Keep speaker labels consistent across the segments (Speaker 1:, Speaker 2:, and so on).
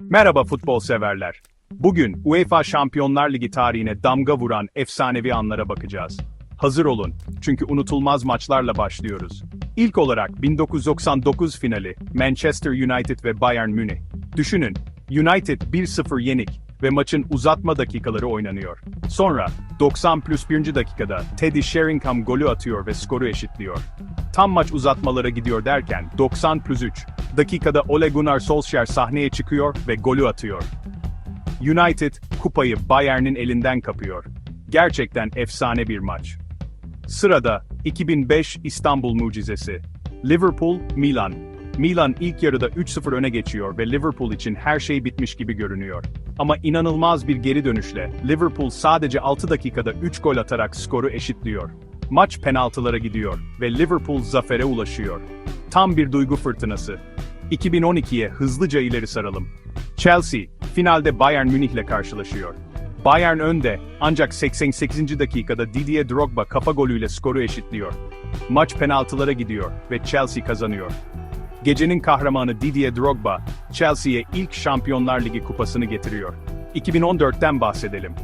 Speaker 1: Merhaba futbol severler. Bugün UEFA Şampiyonlar Ligi tarihine damga vuran efsanevi anlara bakacağız. Hazır olun, çünkü unutulmaz maçlarla başlıyoruz. İlk olarak 1999 finali Manchester United ve Bayern Münih. Düşünün, United 1-0 yenik ve maçın uzatma dakikaları oynanıyor. Sonra 90 plus 1. dakikada Teddy Sheringham golü atıyor ve skoru eşitliyor. Tam maç uzatmalara gidiyor derken 90 plus 3 dakikada Ole Gunnar Solskjaer sahneye çıkıyor ve golü atıyor. United kupayı Bayern'in elinden kapıyor. Gerçekten efsane bir maç. Sırada 2005 İstanbul mucizesi. Liverpool, Milan. Milan ilk yarıda 3-0 öne geçiyor ve Liverpool için her şey bitmiş gibi görünüyor. Ama inanılmaz bir geri dönüşle Liverpool sadece 6 dakikada 3 gol atarak skoru eşitliyor. Maç penaltılara gidiyor ve Liverpool zafere ulaşıyor. Tam bir duygu fırtınası. 2012'ye hızlıca ileri saralım. Chelsea, finalde Bayern Münih'le karşılaşıyor. Bayern önde, ancak 88. dakikada Didier Drogba kafa golüyle skoru eşitliyor. Maç penaltılara gidiyor ve Chelsea kazanıyor. Gecenin kahramanı Didier Drogba, Chelsea'ye ilk Şampiyonlar Ligi kupasını getiriyor. 2014'ten bahsedelim.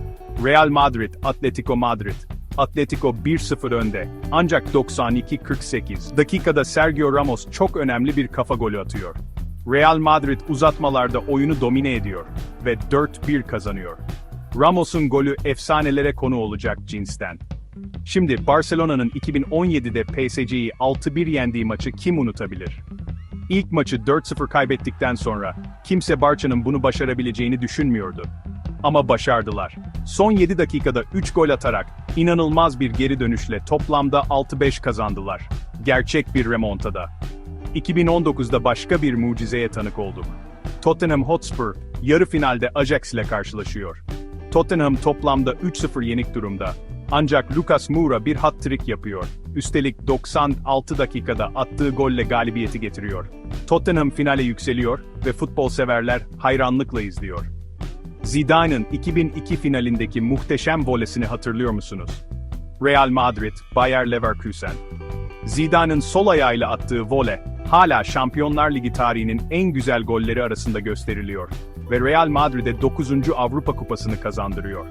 Speaker 1: Real Madrid, Atletico Madrid. Atletico 1-0 önde. Ancak 92-48 dakikada Sergio Ramos çok önemli bir kafa golü atıyor. Real Madrid uzatmalarda oyunu domine ediyor ve 4-1 kazanıyor. Ramos'un golü efsanelere konu olacak cinsten. Şimdi Barcelona'nın 2017'de PSG'yi 6-1 yendiği maçı kim unutabilir? İlk maçı 4-0 kaybettikten sonra kimse Barça'nın bunu başarabileceğini düşünmüyordu. Ama başardılar. Son 7 dakikada 3 gol atarak inanılmaz bir geri dönüşle toplamda 6-5 kazandılar. Gerçek bir remontada. 2019'da başka bir mucizeye tanık olduk. Tottenham Hotspur yarı finalde Ajax ile karşılaşıyor. Tottenham toplamda 3-0 yenik durumda. Ancak Lucas Moura bir hat-trick yapıyor. Üstelik 96 dakikada attığı golle galibiyeti getiriyor. Tottenham finale yükseliyor ve futbol severler hayranlıkla izliyor. Zidane'ın 2002 finalindeki muhteşem volesini hatırlıyor musunuz? Real Madrid, Bayer Leverkusen. Zidane'ın sol ayağıyla attığı vole, hala Şampiyonlar Ligi tarihinin en güzel golleri arasında gösteriliyor ve Real Madrid'e 9. Avrupa Kupası'nı kazandırıyor.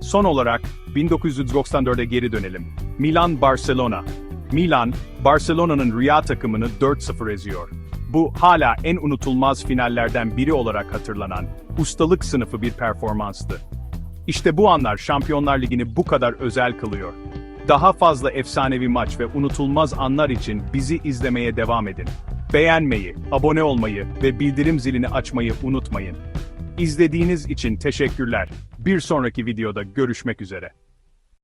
Speaker 1: Son olarak 1994'e geri dönelim. Milan-Barcelona. Milan, Barcelona'nın rüya takımını 4-0 eziyor. Bu hala en unutulmaz finallerden biri olarak hatırlanan, ustalık sınıfı bir performanstı. İşte bu anlar Şampiyonlar Ligi'ni bu kadar özel kılıyor. Daha fazla efsanevi maç ve unutulmaz anlar için bizi izlemeye devam edin. Beğenmeyi, abone olmayı ve bildirim zilini açmayı unutmayın. İzlediğiniz için teşekkürler. Bir sonraki videoda görüşmek üzere.